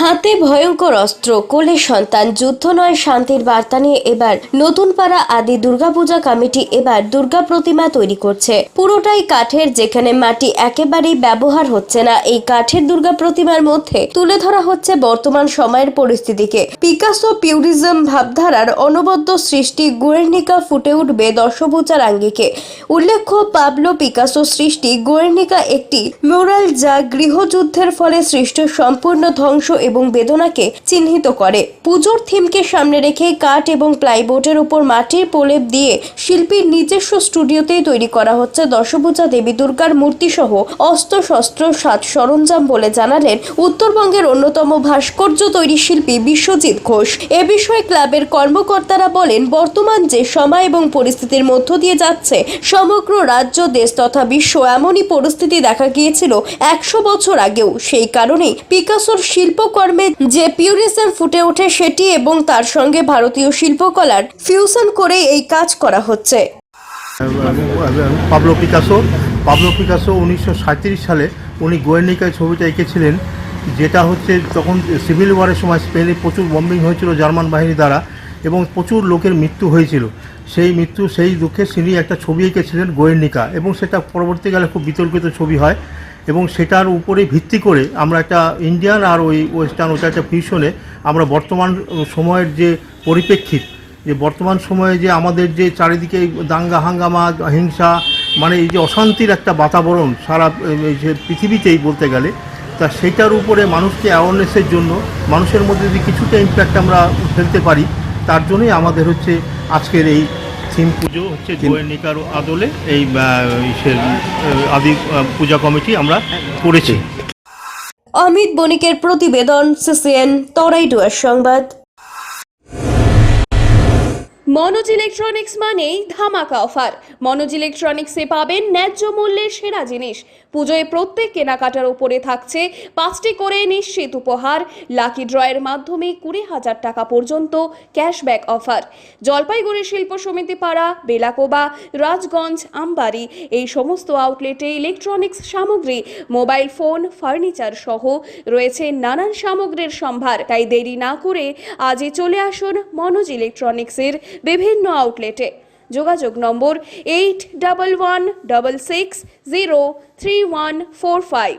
হাতে ভয়ঙ্কর অস্ত্র, কোলে সন্তান, যুদ্ধ নয়, শান্তির বার্তা নিয়ে এবার নতুন পাড়া আদি দুর্গাপূজা কমিটি এবার দুর্গা প্রতিমা তৈরি করছে। পুরোটাই কাঠের, যেখানে মাটি একেবারেই ব্যবহার হচ্ছে না। এই কাঠের দুর্গা প্রতিমার মধ্যে তুলে ধরা হচ্ছে বর্তমান সময়ের পরিস্থিতিকে। পিকাসো পিউরিজম ভাবধারার অনবদ্য সৃষ্টি গুয়ের্নিকা ফুটে উঠবে দশভূজার আঙ্গিকে। উল্লেখ্য, পাবলো পিকাসো সৃষ্টি গুয়ের্নিকা একটি মিউরাল যা গৃহযুদ্ধের ফলে সৃষ্ট সম্পূর্ণ ধ্বংস এবং বেদনাকে চিহ্নিত করে। পুজোর থিমকে সামনে রেখে কাঠ এবং প্লাইবোর্ডের উপর মাটির প্রলেপ দিয়ে শিল্পীর নিজস্ব স্টুডিওতেই তৈরি করা হচ্ছে দশভূজা দেবী দুর্গার মূর্তিসহ অস্ত্র শস্ত্র সাজ সরঞ্জাম বলে জানালেন উত্তরবঙ্গের অন্যতম ভাস্কর্য তৈরি শিল্পী বিশ্বজিৎ ঘোষ। এ বিষয়ে ক্লাবের কর্মকর্তারা বলেন, বর্তমান যে সময় এবং পরিস্থিতির মধ্য দিয়ে যাচ্ছে, সমগ্র রাজ্য, দেশ তথা বিশ্ব এমনই পরিস্থিতি দেখা গিয়েছিল একশো বছর আগেও। সেই কারণেই পিকাসোর শিল্পকর্মে যে পিউরিজম ফুটে ওঠে সেটি এবং তার সঙ্গে ভারতীয় শিল্পকলার ফিউশন করে এই কাজ করা হচ্ছে। Pablo Picasso. পাবলো পিকাসো উনিশশো সালে উনি গোয়ের্নিকায় ছবিটা এঁকেছিলেন, যেটা হচ্ছে তখন সিভিল ওয়ারের সময় স্পেনে প্রচুর বম্বিং হয়েছিল জার্মান বাহিনী দ্বারা এবং প্রচুর লোকের মৃত্যু হয়েছিল। সেই মৃত্যু, সেই দুঃখে তিনি একটা ছবি এঁকেছিলেন গোয়ের্নিকা এবং সেটা পরবর্তীকালে খুব বিতর্কিত ছবি হয়। এবং সেটার উপরে ভিত্তি করে আমরা একটা ইন্ডিয়ান আর ওই ওয়েস্টার্ন ওটা একটা ফিউশনে আমরা বর্তমান সময়ের যে পরিপ্রেক্ষিত, যে বর্তমান সময়ে যে আমাদের যে চারিদিকে দাঙ্গা, হাঙ্গামা, হিংসা মানে এই যে অশান্তির একটা বাতাবরণ সারা যে পৃথিবীতেই বলতে গেলে, তা সেটার উপরে মানুষকে অ্যাওয়ারনেসের জন্য, মানুষের মধ্যে যদি কিছুটা ইম্প্যাক্ট আমরা ফেলতে পারি, তার জন্যই আমাদের হচ্ছে আজকের এই থিম পুজো হচ্ছে গোয়েনিকার আদলে। এই আদি পূজা কমিটি আমরা করেছি। অমিত বণিকের প্রতিবেদন সিসিএন তরাইডুয়ার সংবাদ। মনোজ ইলেকট্রনিক্স মানেই ধামাকা অফার। মনোজ ইলেকট্রনিক্সে পাবেন ন্যায্য মূল্যে সেরা জিনিস। পুজোয় প্রত্যেক কেনাকাটার উপরে থাকছে পাঁচটি করে নিশ্চিত উপহার। লাকি ড্রয়ের মাধ্যমে কুড়ি হাজার টাকা পর্যন্ত ক্যাশব্যাক অফার। জলপাইগুড়ি শিল্প সমিতি পাড়া, বেলাকোবা, রাজগঞ্জ, আমবাড়ি এই সমস্ত আউটলেটে ইলেকট্রনিক্স সামগ্রী, মোবাইল ফোন, ফার্নিচার সহ রয়েছে নানান সামগ্রীর সম্ভার। তাই দেরি না করে আজই চলে আসুন মনোজ ইলেকট্রনিক্সের বিভিন্ন আউটলেটে যোগাযোগ number eight double one double six zero three one four five